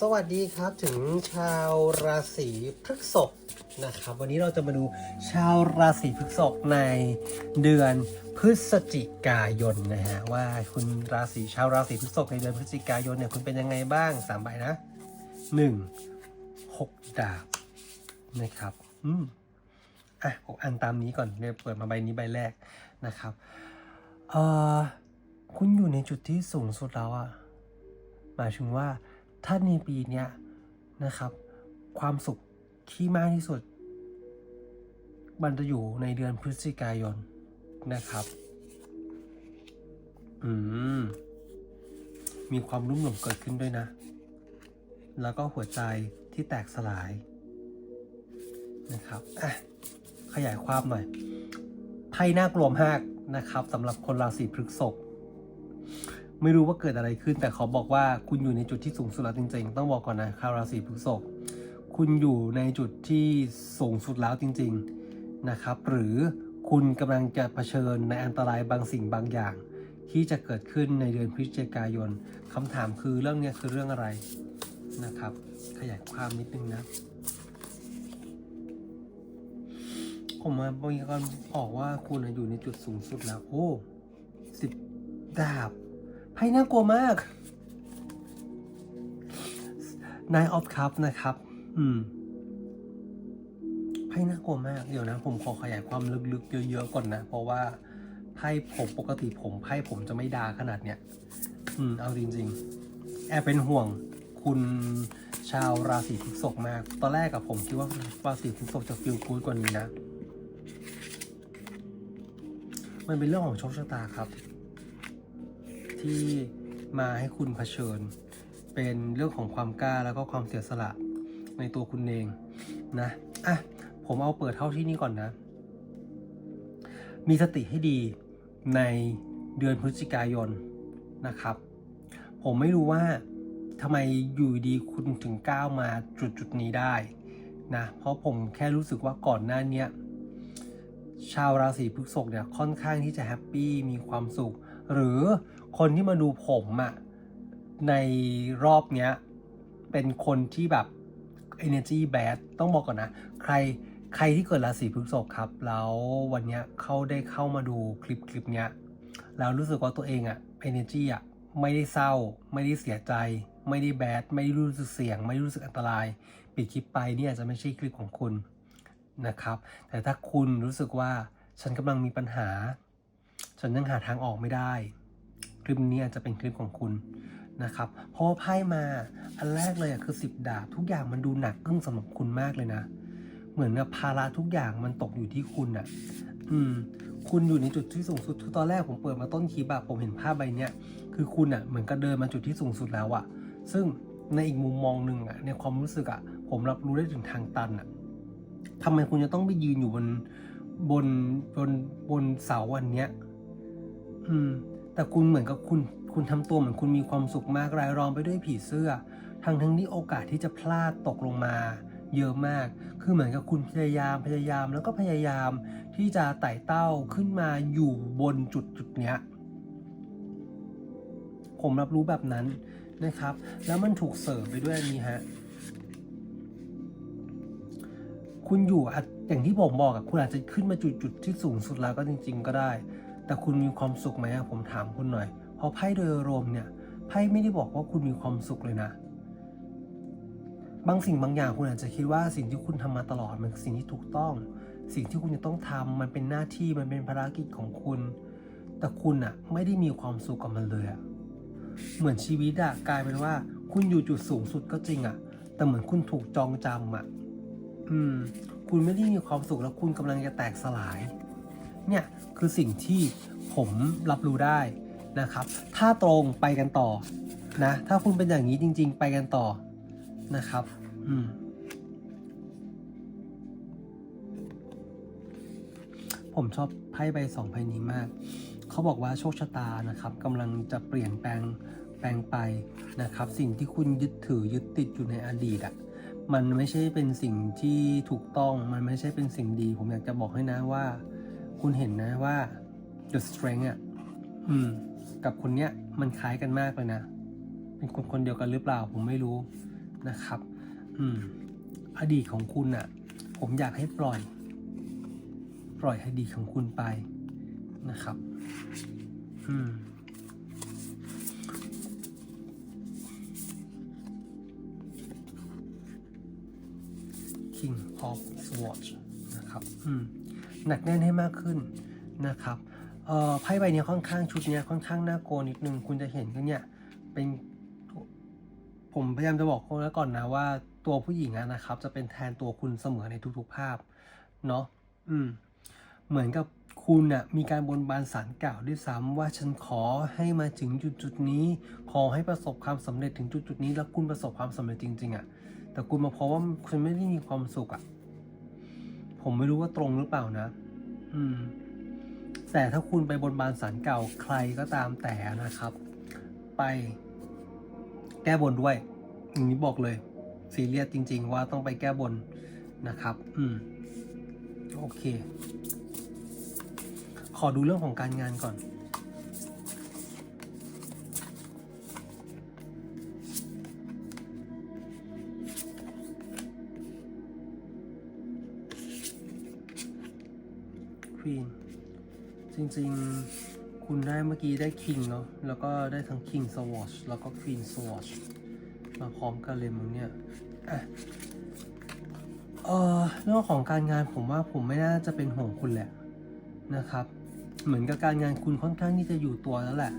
สวัสดีครับถึงชาวราศีพฤษภนะครับ วันนี้เราจะมาดูชาวราศีพฤษภในเดือนพฤศจิกายนนะฮะว่าคุณราศีชาวราศีพฤษภในเดือนพฤศจิกายนเนี่ยคุณเป็นยังไงบ้างสามใบนะหนึ่งหกดาบนะครับอืมอะผมอ่านตามนี้ก่อนเดี๋ยวเปิดมาใบนี้ใบแรกนะครับเอ่อคุณอยู่ในจุดที่สูงสุดแล้วอะหมายถึงว่า ถ้าในปีนี้นะครับ ความสุขที่มากที่สุด มันจะอยู่ในเดือนพฤศจิกายนนะครับ อืม มีความรุ่มหลงเกิดขึ้นด้วยนะ แล้วก็หัวใจที่แตกสลายนะครับ อะ ขยายความหน่อยไพ่น่ากลัวมากนะครับสำหรับคนราศีพฤษภ ไม่รู้ว่าเกิดอะไรขึ้น แต่เขาบอกว่าคุณอยู่ในจุดที่สูงสุดแล้วจริง ๆ ต้องบอกก่อนนะคาราศีพฤษภคุณอยู่ในจุดที่สูงสุดแล้วจริง ๆนะครับ หรือคุณกำลังจะเผชิญในอันตรายบางสิ่งบางอย่าง ที่จะเกิดขึ้นในเดือนพฤศจิกายนคำถามคือเรื่องนี้คือเรื่องอะไรนะครับ ขยายความนิดนึงนะผมมามีการบอกว่าคุณอยู่ในจุดสูงสุดแล้ว โอ้สิบดาบ ไพ่น่ากลัวมาก Nine of Cup นะครับ อืมไพ่น่ากลัวมาก เดี๋ยวนะ ผมขอขยายความลึกๆ เยอะๆ ก่อนนะ เพราะว่าไพ่ผมปกติผมไพ่ผมจะไม่ดาขนาดเนี้ย อืม เอาจริงๆ แอบเป็นห่วงคุณชาวราศีพฤษภมาก ตอนแรกกับผมคิดว่าราศีพฤษภจะฟีลกูดกว่านี้นะ มันเป็นเรื่องของโชคชะตาครับ ที่มาให้คุณเผชิญ เป็นเรื่องของความกล้าแล้วก็ความเสียสละในตัวคุณเองนะอะผมเอาเปิดเท่าที่นี่ก่อนนะ มีสติให้ดีในเดือนพฤศจิกายนนะครับ ผมไม่รู้ว่าทำไมอยู่ดีคุณถึงก้าวมาจุดจุดนี้ได้นะเพราะผมแค่รู้สึกว่าก่อนหน้านี้ชาวราศีพฤษภเนี่ยค่อนข้างที่จะแฮปปี้มีความสุข หรือ คนที่มาดูผมอะในรอบเนี้ย เป็นคนที่แบบ energy bad ต้องบอกก่อนนะ ใครใครที่เกิดราศีพฤษภครับ แล้ววันเนี้ยเขาได้เข้ามาดูคลิปคลิปเนี้ยแล้วรู้สึกว่าตัวเองอะ energy อะไม่ได้เศร้า ไม่ได้เสียใจ ไม่ได้แบด ไม่ได้รู้สึกเสี่ยง ไม่รู้สึกอันตราย ปิดคลิปไปเนี่ยอาจจะไม่ใช่คลิปของคุณนะครับ แต่ถ้าคุณรู้สึกว่าฉันกำลังมีปัญหา ฉันยังหาทางออกไม่ได้ คลิปนี้อาจจะเป็นคลิปของคุณนะครับเพราะาไพ่มาอันแรกเลยอะคือสิบดาบทุกอย่างมันดูหนักอึ้งสำหรับคุณมากเลยนะ เหมือนกับภาระทุกอย่างมันตกอยู่ที่คุณอะอืม คุณอยู่ในจุดที่สูงสุดตอนแรกผมเปิดมาต้นคลิปอะผมเห็นภาพใบเนี้ยคือคุณอะเหมือนกับเดินมาจุดที่สูงสุดแล้วอะซึ่งในอีกมุมมองหนึ่งอะในความรู้สึกอะผมรับรู้ได้ถึงทางตันอะทำไมคุณจะต้องไปยืนอยู่บนบนบนบนเสาอันเนี้ย อืม แต่คุณเหมือนกับคุณ คุณทำตัวเหมือนคุณมีความสุขมากรายล้อมไปด้วยผีเสื้อ ทั้งทั้งที่โอกาสที่จะพลาดตกลงมา เยอะมาก คือเหมือนกับคุณพยายามพยายามแล้วก็พยายามที่จะไต่เต้าขึ้นมาอยู่บนจุดจุดเนี้ย ผมรับรู้แบบนั้นนะครับ แล้วมันถูกเสริมไปด้วยอันนี้ฮะ คุณอยู่อะอย่างที่ผมบอกอะคุณอาจจะขึ้นมาจุดจุดที่สูงสุดแล้วก็จริง ๆ ก็ได้ แต่คุณมีความสุขไหมอะผมถามคุณหน่อย เพราะไพ่โดยรวมเนี่ยไพ่ไม่ได้บอกว่าคุณมีความสุขเลยนะ บางสิ่งบางอย่างคุณอาจจะคิดว่าสิ่งที่คุณทำมาตลอดมันสิ่งที่ถูกต้อง สิ่งที่คุณจะต้องทำมันเป็นหน้าที่มันเป็นภารกิจของคุณ แต่คุณอะไม่ได้มีความสุขกับมันเลยอะเหมือนชีวิตอะกลายเป็นว่า คุณอยู่จุดสูงสุดก็จริงอะแต่เหมือนคุณถูกจองจำอะอืม คุณไม่ได้มีความสุขแล้วคุณกำลังจะแตกสลาย เนี่ยคือสิ่งที่ผมรับรู้ได้นะครับ ถ้าตรงไปกันต่อนะ ถ้าคุณเป็นอย่างนี้จริง ๆ ไปกันต่อนะครับ อืมผมชอบไพ่ใบสองใบนี้มาก เขาบอกว่าโชคชะตานะครับกำลังจะเปลี่ยนแปลงแปลงไปนะครับ สิ่งที่คุณยึดถือยึดติดอยู่ในอดีตอะมันไม่ใช่เป็นสิ่งที่ถูกต้อง มันไม่ใช่เป็นสิ่งดี ผมอยากจะบอกให้นะว่า คุณเห็นนะว่า the strength อะอืม กับคนเนี้ยมันคล้ายกันมากเลยนะ เป็นคนคนเดียวกันหรือเปล่าผมไม่รู้นะครับ อืม อดีตของคุณอะ ผมอยากให้ปล่อย ปล่อยอดีตของคุณไปนะครับ อืม King of Swords นะครับ อืม หนักแน่นให้มากขึ้นนะครับเอ่อไพ่ใบนี้ค่อนข้างชุดนี้ค่อนข้างน่ากลัวนิดนึงคุณจะเห็นกันเนี่ยเป็นผมพยายามจะบอกคุณแล้วก่อนนะว่าตัวผู้หญิงนะครับ จะเป็นแทนตัวคุณเสมอในทุกๆภาพเนาะอืม เหมือนกับคุณน่ะมีการบนบานสารกล่าวด้วยซ้ำว่าฉันขอให้มาถึงจุดจุดนี้ ขอให้ประสบความสำเร็จถึงจุดจุดนี้ แล้วคุณประสบความสำเร็จจริง ๆอะ่ะแต่คุณมาพบว่าคุณไม่ได้มีความสุขอะ่ะ ผมไม่รู้ว่าตรงหรือเปล่านะ อืม แต่ถ้าคุณไปบนบานสารเก่าใครก็ตามแต่นะครับ ไป แก้บนด้วยอย่างนี้บอกเลยซีเรียสจริง ๆ ว่าต้องไปแก้บนนะครับ อืม โอเค ขอดูเรื่องของการงานก่อน จริงๆ คุณได้เมื่อกี้ได้คิงเนาะ แล้วก็ได้ทั้งคิงสวอชแล้วก็ควีนสวอชมาพร้อมกันเลยมึงเนี่ยเออเรื่องของการงานผมว่าผมไม่น่าจะเป็นห่วงคุณแหละนะครับ เหมือนกับการงานคุณค่อนข้างที่จะอยู่ตัวแล้วแหละ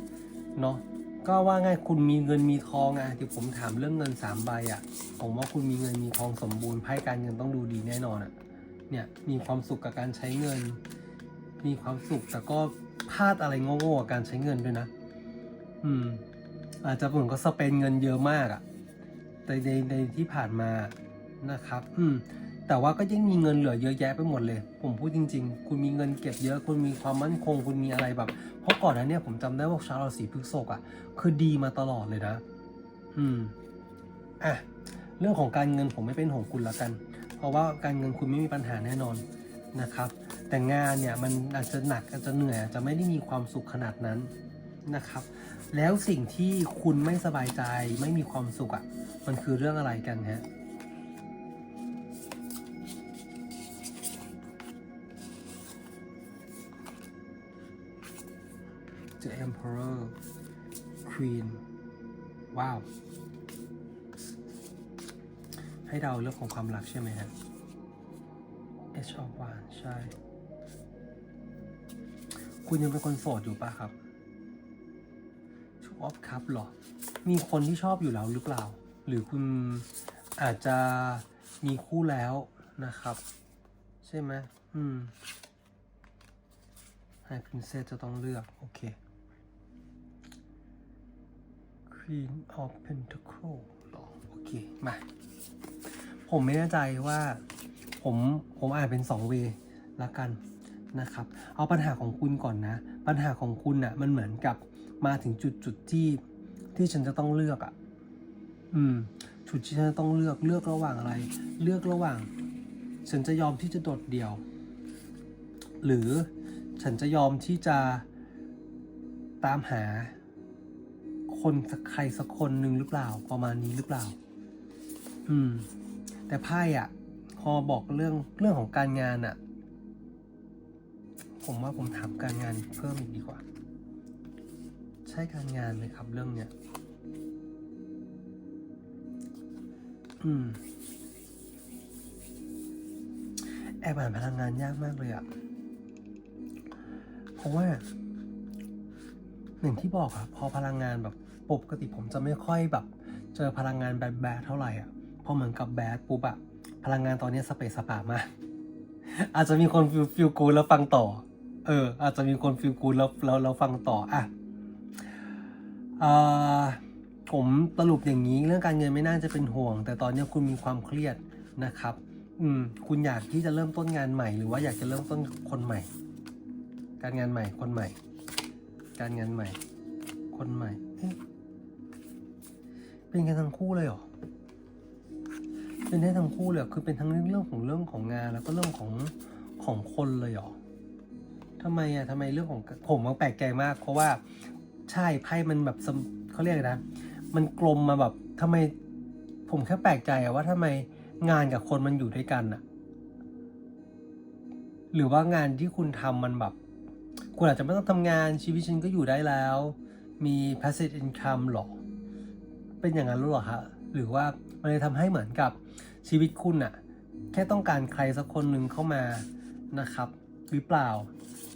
เนาะก็ว่าง่ายคุณมีเงินมีทองอะเดี๋ยวผมถามเรื่องเงินสามใบอะผมว่าคุณมีเงินมีทองสมบูรณ์ไพ่การเงินต้องดูดีแน่นอนอะเนี่ยมีความสุขกับการใช้เงิน มีความสุข แต่ก็พลาดอะไรโง่ๆกับการใช้เงินด้วยนะ อืม อาจจะเหมือนก็สเปนเงินเยอะมากอะแต่ในในที่ผ่านมานะครับ อืม แต่ว่าก็ยังมีเงินเหลือเยอะแยะไปหมดเลย ผมพูดจริง ๆ คุณมีเงินเก็บเยอะ คุณมีความมั่นคง คุณมีอะไรแบบ เพราะก่อนหนั้นเนี่ยผมจำได้ว่าชาวราศีพฤษภอะ คือดีมาตลอดเลยนะ อืม อะ เรื่องของการเงินผมไม่เป็นห่วงคุณละกัน เพราะว่าการเงินคุณไม่มีปัญหาแน่นอน นะครับ แต่งานเนี่ยมันอาจจะหนักอาจจะเหนื่อยอาจจะไม่ได้มีความสุขขนาดนั้นนะครับ แล้วสิ่งที่คุณไม่สบายใจไม่มีความสุขอะ่ะมันคือเรื่องอะไรกันฮะ The Emperor Queen ว้าว ให้เดาเรื่องของความรักใช่ไหมฮะ H of Wands ใช่ คุณยังเป็นคนโสดอยู่ปะครับชอบครับหรอ มีคนที่ชอบอยู่แล้วหรือเปล่า หรือคุณอาจจะมีคู่แล้วนะครับ ใช่ไหมอืม High Princess จะต้องเลือก โอเค Queen of Pentacle หรอ โอเค มา ผมไม่แน่ใจว่า ผมผมอ่านเป็น2เวละกันนะครับ เอาปัญหาของคุณก่อนนะ ปัญหาของคุณน่ะมันเหมือนกับมาถึงจุดจุดที่ที่ฉันจะต้องเลือกอะ่ะ อืม จุดที่ฉันจะต้องเลือกเลือกระหว่างอะไร เลือกระหว่าง ฉันจะยอมที่จะโดดเดี่ยว หรือฉันจะยอมที่จะตามหา คนสักใครสักคนหนึ่งหรือเปล่าประมาณนี้หรือเปล่า อืม แต่ไพ่อะพ อบอกเรื่องเรื่องของการงานอะผมว่าผมถามการงานเพิ่มอีกดีกว่า ใช่การงานไหมครับเรื่องเนี้ยอืมแอบอ่านพลังงานยากมากเลยอะเพราะว่าอย่างที่บอกอะพอพลังงานแบบปกติผมจะไม่ค่อยแบบ เจอพลังงานแบดแบดเท่าไหร่อะพอเหมือนกับแบดปุ๊บอะ พลังงานตอนนี้สเปซสปามากอาจจะมีคนฟิลฟิลกูแล้วฟังต่อ เออ อาจจะมีคนฟิลกูแล้วแล้วแล้วฟังต่ออะอ่าผมสรุปอย่างนี้เรื่องการเงินไม่น่าจะเป็นห่วง แต่ตอนนี้คุณมีความเครียดนะครับ อืม คุณอยากที่จะเริ่มต้นงานใหม่ หรือว่าอยากจะเริ่มต้นคนใหม่ การงานใหม่คนใหม่ การงานใหม่ คนใหม่เอ๊ะเป็นกันทั้งคู่เลยเหรอ เป็นได้ทั้งคู่เลยคือเป็นทั้งเรื่องของเรื่องของงาน แล้วก็เรื่องของของคนเลยหรอทำไมอะทำไมเรื่องของผมมันแปลกใจมาก เพราะว่าใช่ไพ่มันแบบเขาเรียกนะ มันกลมมาแบบทำไม ผมแค่แปลกใจอะว่าทำไมงานกับคนมันอยู่ด้วยกันอะหรือว่างานที่คุณทำมันแบบ คุณอาจจะไม่ต้องทำงานชีวิตฉันก็อยู่ได้แล้ว มี passive income หรอ เป็นอย่างนั้นหรอเปล่าคะหรือว่า มันเลยทำให้เหมือนกับชีวิตคุณอะแค่ต้องการใครสักคนหนึ่งเข้ามานะครับ หรือเปล่า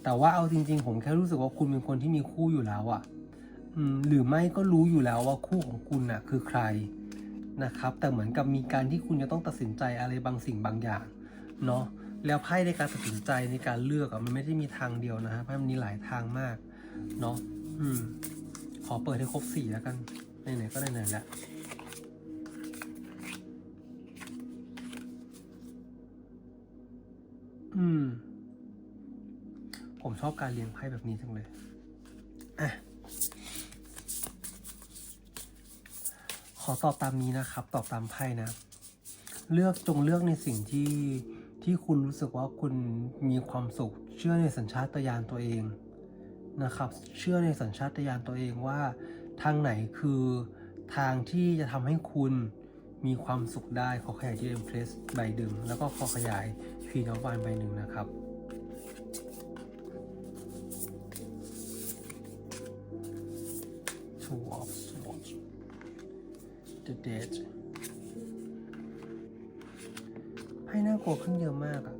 แต่ว่าเอาจริง ๆ ผมแค่รู้สึกว่าคุณเป็นคนที่มีคู่อยู่แล้วอะอหรือไม่ก็รู้อยู่แล้วว่าคู่ของคุณน่ะคือใครนะครับ แต่เหมือนกับมีการที่คุณจะต้องตัดสินใจอะไรบางสิ่งบางอย่างเนาะแล้วไพ่ในการตัดสินใจในการเลือกอะมันไม่ได้มีทางเดียวนะฮะไพ่มันมีหลายทางมากเนาะอืมขอเปิดให้ครบสี่แล้วกันไหนๆก็ไหนๆแล้ว อืม ผมชอบการเลี้ยงไพ่แบบนี้จังเลย อะ ขอตอบตามนี้นะครับ ตอบตามไพ่นะ เลือกจงเลือกในสิ่งที่ที่คุณรู้สึกว่าคุณมีความสุข เชื่อในสัญชาตญาณตัวเองนะครับ เชื่อในสัญชาตญาณตัวเองว่า ทางไหนคือทางที่จะทำให้คุณ มีความสุขได้ขอขยายที่เอ็มเพลสใบดึง แล้วก็ขอขยายพีนอฟวานใบหนึ่งนะครับ Two of Swords The Dead ให้น่ากลัวขึ้นเยอะมากอะ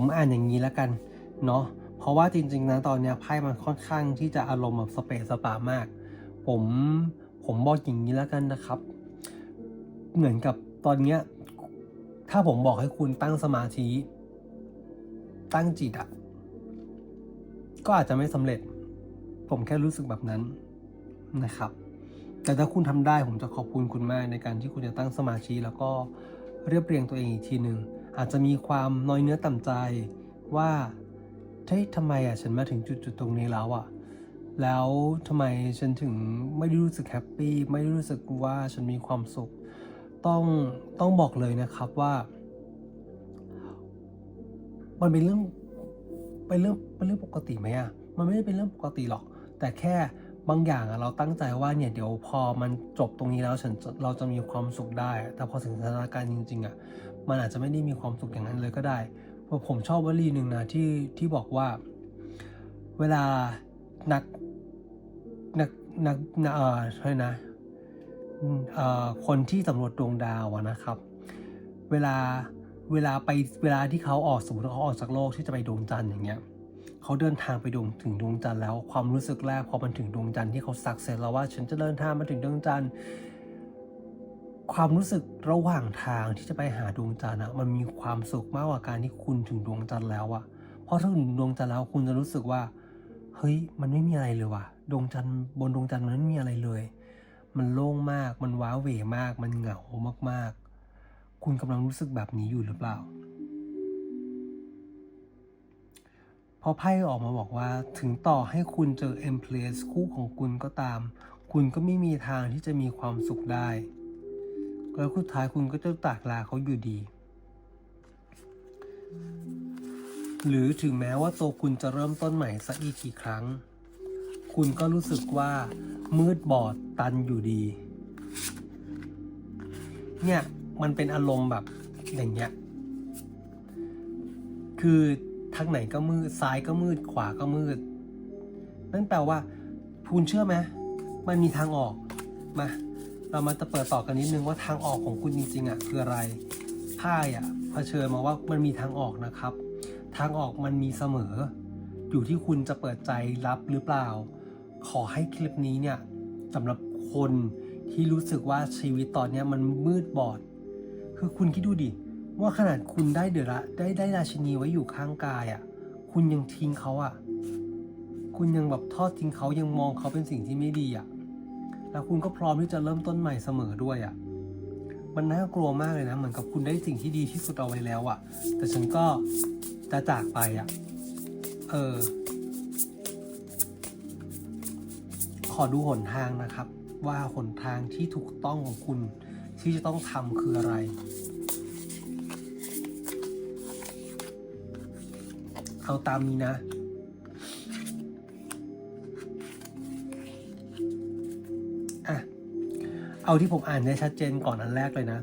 ผมอ่านอย่างนี้แล้วกันเนาะเพราะว่าจริงๆนะตอนเนี้ยไพ่มันค่อนข้างที่จะอารมณ์แบบสเปซสปามาก ผมผมบอกอย่างนี้แล้วกันนะครับ เหมือนกับตอนเนี้ยถ้าผมบอกให้คุณตั้งสมาธิ ตั้งจิตอะก็อาจจะไม่สำเร็จ ผมแค่รู้สึกแบบนั้นนะครับ แต่ถ้าคุณทำได้ผมจะขอบคุณคุณมากในการที่คุณจะตั้งสมาธิแล้วก็เรียบเรียงตัวเองอีกทีหนึ่ง อาจจะมีความน้อยเนื้อต่ำใจว่าเฮ้ยทำไมอะฉันมาถึงจุดจุดๆตรงนี้แล้วอะ แล้วทำไมฉันถึงไม่ได้รู้สึกแฮปปี้ไม่ได้รู้สึกว่าฉันมีความสุข ต้องต้องบอกเลยนะครับว่า มันเป็นเรื่องเป็นเรื่องเป็นเรื่องปกติไหมอะมันไม่ได้เป็นเรื่องปกติหรอก แต่แค่บางอย่างอะเราตั้งใจว่าเนี่ยเดี๋ยวพอมันจบตรงนี้แล้วฉันเราจะมีความสุขได้ แต่พอถึงสถานการณ์จริงๆอะ มันอาจจะไม่ได้มีความสุขอย่างนั้นเลยก็ได้เพราผมชอบวลีหนึ่งนะที่ที่บอกว่า เวลานักนักนักนักเอ่ออะไรนะเอ่อคนที่สำรวจดวงดาวนะครับ เวลาเวลาไปเวลาที่เขาออกสมมติว่เขาออกจากโลกที่จะไปดวงจันทร์อย่างเงี้ยเขาเดินทางไปดวงถึงดวงจันทร์แล้วความรู้สึกแรกพอมันถึงดวงจันทร์ที่เขาสักเสร็จแล้วว่า ฉันจะเดินทางมาถึงดวงจันทร์ ความรู้สึกระหว่างทางที่จะไปหาดวงจันทร์อะมันมีความสุขมากกว่าการที่คุณถึงดวงจันทร์แล้วอะเพราะถ้าถึงดวงจันทร์แล้วคุณจะรู้สึกว่า เฮ้ย มันไม่มีอะไรเลยว่ะ ดวงจันทร์บนดวงจันทร์มันไม่มีอะไรเลย มันโล่งมาก มันว้าเหวมาก มันเหงามากๆ คุณกำลังรู้สึกแบบนี้อยู่หรือเปล่าเพราะไพ่ออกมาบอกว่าถึงต่อให้คุณเจอเอ็มเพลสคู่ของคุณก็ตาม คุณก็ไม่มีทางที่จะมีความสุขได้ แล้วสุดท้ายคุณก็จะตากลาเขาอยู่ดี หรือถึงแม้ว่าตัวคุณจะเริ่มต้นใหม่สักอีกกี่ครั้ง คุณก็รู้สึกว่ามืดบอดตันอยู่ดี เนี่ยมันเป็นอารมณ์แบบอย่างเงี้ย คือทางไหนก็มืดซ้ายก็มืดขวาก็มืด นั่นแปลว่าคุณเชื่อไหมมันมีทางออกมา เรามาจะเปิดต่อกันนิดนึงว่าทางออกของคุณจริงๆอะคืออะไรไพ่อะเผชิญมาว่ามันมีทางออกนะครับ ทางออกมันมีเสมอ อยู่ที่คุณจะเปิดใจรับหรือเปล่า ขอให้คลิปนี้เนี่ยสำหรับคนที่รู้สึกว่าชีวิตตอนนี้มันมืดบอด คือคุณคิดดูดิ ว่าขนาดคุณได้เดือละได้ได้ราชินีไว้อยู่ข้างกายอะ่ะ คุณยังทิ้งเขาอะ่ะ คุณยังแบบทอดทิ้งเขายังมองเขาเป็นสิ่งที่ไม่ดีอะ่ะ แล้วคุณก็พร้อมที่จะเริ่มต้นใหม่เสมอด้วยอะ่ะมันน่ากลัวมากเลยนะ เหมือนกับคุณได้สิ่งที่ดีที่สุดเอาไว้แล้วอะ่ะ แต่ฉันก็จะจากไปอะ่ะ เออ ขอดูหนทางนะครับ ว่าหนทางที่ถูกต้องของคุณที่จะต้องทำคืออะไรเอาตามนี้นะ เอาที่ผมอ่านได้ชัดเจนก่อนอันแรกเลยนะ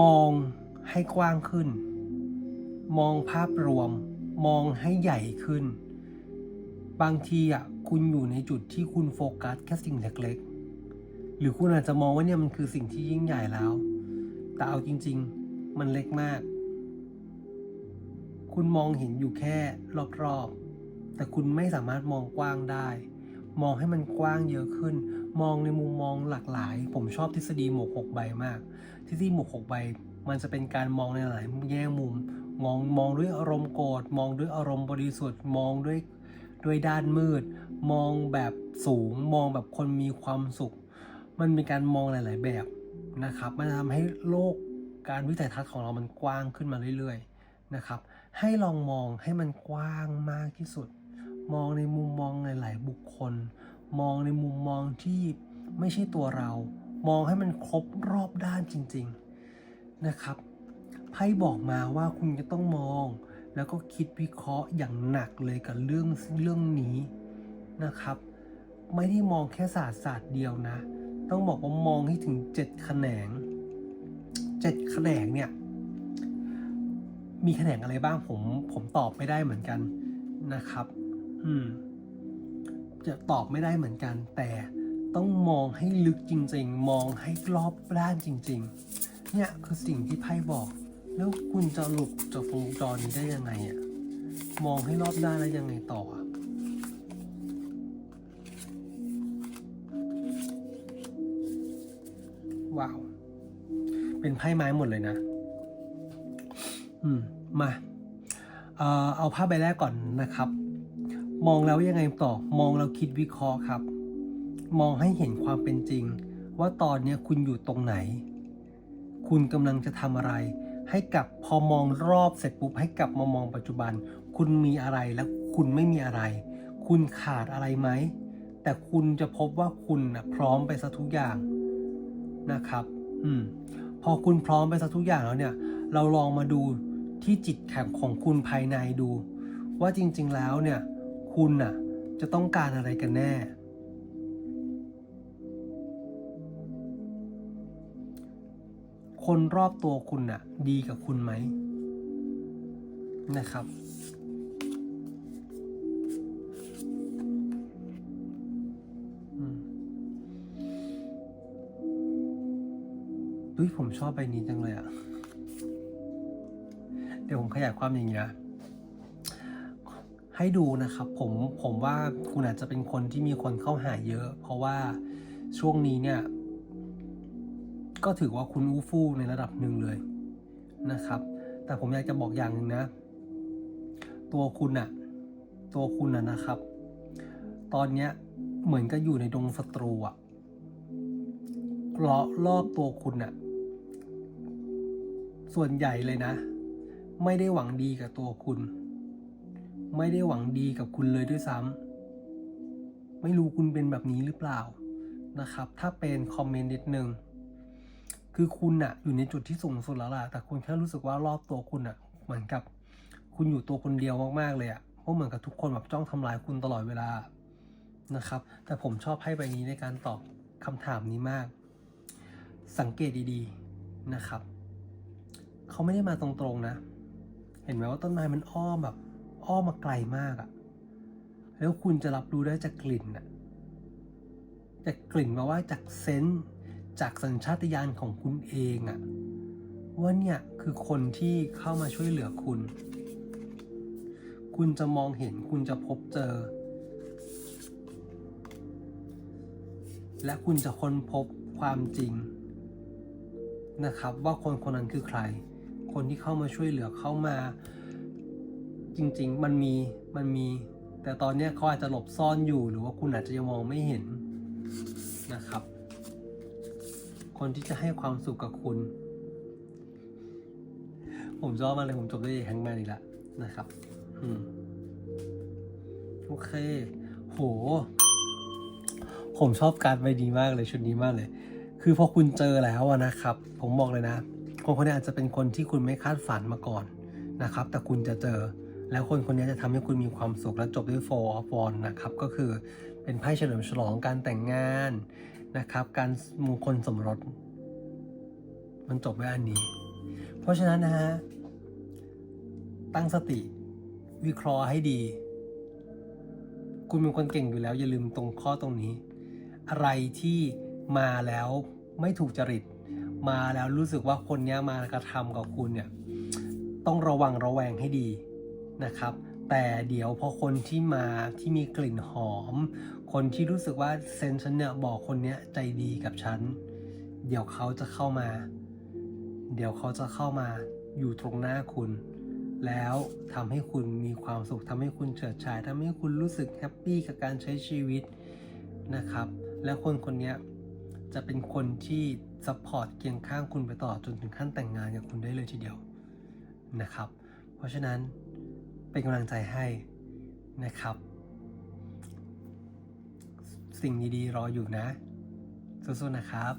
มองให้กว้างขึ้น มองภาพรวม มองให้ใหญ่ขึ้น บางทีอะคุณอยู่ในจุดที่คุณโฟกัสแค่สิ่งเล็กๆ หรือคุณอาจจะมองว่าเนี่ยมันคือสิ่งที่ยิ่งใหญ่แล้ว แต่เอาจริง ๆ มันเล็กมาก คุณมองเห็นอยู่แค่รอบๆ แต่คุณไม่สามารถมองกว้างได้ มองให้มันกว้างเยอะขึ้น มองในมุมมองหลากหลาย ผมชอบทฤษฎีหมวกหกใบมาก ทฤษฎีหมวกหกใบ มันจะเป็นการมองในหลายแง่มุม มองมองด้วยอารมณ์โกรธมองด้วยอารมณ์บริสุทธิ์มองด้วยด้วยด้านมืด มองแบบสูง มองแบบคนมีความสุข มันมีการมองหลาย ๆ แบบนะครับ มันจะทำให้โลกการวิสัยทัศน์ของเรามันกว้างขึ้นมาเรื่อย ๆ นะครับ ให้ลองมองให้มันกว้างมากที่สุด มองในมุมมองหลาย ๆ บุคคล มองในมุมมองที่ไม่ใช่ตัวเรา มองให้มันครบรอบด้านจริง ๆ นะครับไพ่บอกมาว่าคุณจะต้องมอง แล้วก็คิดวิเคราะห์อย่างหนักเลยกับเรื่องเรื่องนี้นะครับ ไม่ได้มองแค่ศาสตร์ศาสตร์เดียวนะ ต้องบอกว่ามองให้ถึงเจ็ดแขนงเจ็ดแขนงเนี่ยมีแขนงอะไรบ้างผมผมตอบไม่ได้เหมือนกันนะครับ อืม จะตอบไม่ได้เหมือนกัน แต่ต้องมองให้ลึกจริง ๆ มองให้รอบด้านจริง ๆ เนี่ยคือสิ่งที่ไพ่บอก แล้วคุณจะหลุดจากวงจรนี้ได้ยังไงอะมองให้รอบด้านแล้วยังไงต่ออะว้าว เป็นไพ่ไม้หมดเลยนะ อืม มา เอ่อ เอาภาพใบแรกก่อนนะครับ มองแล้วยังไงต่อมองแล้วคิดวิเคราะห์ครับ มองให้เห็นความเป็นจริง ว่าตอนนี้คุณอยู่ตรงไหน คุณกำลังจะทำอะไร ให้กลับพอมองรอบเสร็จปุ๊บให้กลับมามองปัจจุบัน คุณมีอะไรและคุณไม่มีอะไร คุณขาดอะไรไหมแต่คุณจะพบว่าคุณนะพร้อมไปซะทุกอย่างนะครับ อืม พอคุณพร้อมไปซะทุกอย่างแล้วเนี่ย เราลองมาดูที่จิตแข็งของคุณภายในดู ว่าจริง ๆ แล้วเนี่ย คุณน่ะ จะต้องการอะไรกันแน่ คนรอบตัวคุณน่ะ ดีกับคุณไหมนะครับอืมอุ้ยผมชอบใบนี้จังเลยอะเดี๋ยวผมขยายความอย่างนี้นะ ให้ดูนะครับผมผมว่าคุณอาจจะเป็นคนที่มีคนเข้าหาเยอะ เพราะว่าช่วงนี้เนี่ย ก็ถือว่าคุณอู้ฟู่ในระดับหนึ่งเลยนะครับ แต่ผมอยากจะบอกอย่างหนึ่งนะ ตัวคุณอะตัวคุณอะนะครับ ตอนเนี้ยเหมือนกับอยู่ในดงศัตรูอะล้อรอบตัวคุณอะส่วนใหญ่เลยนะ ไม่ได้หวังดีกับตัวคุณ ไม่ได้หวังดีกับคุณเลยด้วยซ้ำไม่รู้คุณเป็นแบบนี้หรือเปล่านะครับ ถ้าเป็นคอมเมนต์นิดนึงคือคุณอะอยู่ในจุดที่สูงสุดแล้วล่ะ แต่คุณแค่รู้สึกว่ารอบตัวคุณอะเหมือนกับ คุณอยู่ตัวคนเดียวมากๆเลยอะเพราะเหมือนกับทุกคนแบบจ้องทำลายคุณตลอดเวลานะครับ แต่ผมชอบให้ใบนี้ในการตอบคำถามนี้มาก สังเกตดีๆนะครับ เขาไม่ได้มาตรงๆนะ เห็นไหมว่าต้นไม้มันอ้อมแบบ อ้อมมาไกลมากอะแล้วคุณจะรับรู้ได้จากกลิ่นอะจากกลิ่นมาว่าจากเซนส์จากสัญชาตญาณของคุณเองอะว่าเนี่ยคือคนที่เข้ามาช่วยเหลือคุณ คุณจะมองเห็นคุณจะพบเจอ และคุณจะค้นพบความจริงนะครับว่าคนคนนั้นคือใคร คนที่เข้ามาช่วยเหลือเข้ามา จริง ๆ มันมีมันมี แต่ตอนเนี้ยเขาอาจจะหลบซ่อนอยู่หรือว่าคุณอาจจะยังมองไม่เห็นนะครับ คนที่จะให้ความสุขกับคุณ ผมชอบมาเลยผมจบได้แฮงแมนอีกแล้วนะครับอืมโอเค โห ผมชอบการดใบดีมากเลยชุดนี้มากเลย คือพอคุณเจอแล้วนะครับ ผมบอกเลยนะคนคนนี้อาจจะเป็นคนที่คุณไม่คาดฝันมาก่อนนะครับ แต่คุณจะเจอ แล้วคนคนนี้จะทำให้คุณมีความสุขและจบด้วย f o r of Wands นะครับ ก็คือเป็นไพ่เฉลิมฉลองการแต่งงานนะครับ การมงคลสมรส มันจบด้วยอันนี้ เพราะฉะนั้นนะฮะ ตั้งสติวิเคราะห์ให้ดี คุณเป็นคนเก่งอยู่แล้ว อย่าลืมตรงข้อตรงนี้ อะไรที่มาแล้วไม่ถูกจริต มาแล้วรู้สึกว่าคนนี้มากระทำกับคุณเนี่ย ต้องระวังระแวงให้ดี นะครับ แต่เดี๋ยวพอคนที่มาที่มีกลิ่นหอม คนที่รู้สึกว่าเซนฉันเนี่ยบอกคนเนี้ยใจดีกับฉัน เดี๋ยวเขาจะเข้ามา เดี๋ยวเขาจะเข้ามาอยู่ตรงหน้าคุณ แล้วทำให้คุณมีความสุขทำให้คุณเฉิดฉายทำให้คุณรู้สึกแฮปปี้กับการใช้ชีวิตนะครับ และคนคนนี้จะเป็นคนที่ซัพพอร์ตเคียงข้างคุณไปตลอจนถึงขั้นแต่งงานกับคุณได้เลยทีเดียวนะครับ เพราะฉะนั้น เป็นกำลังใจให้นะครับ สิ่งดีๆรออยู่นะสู้ๆนะครับ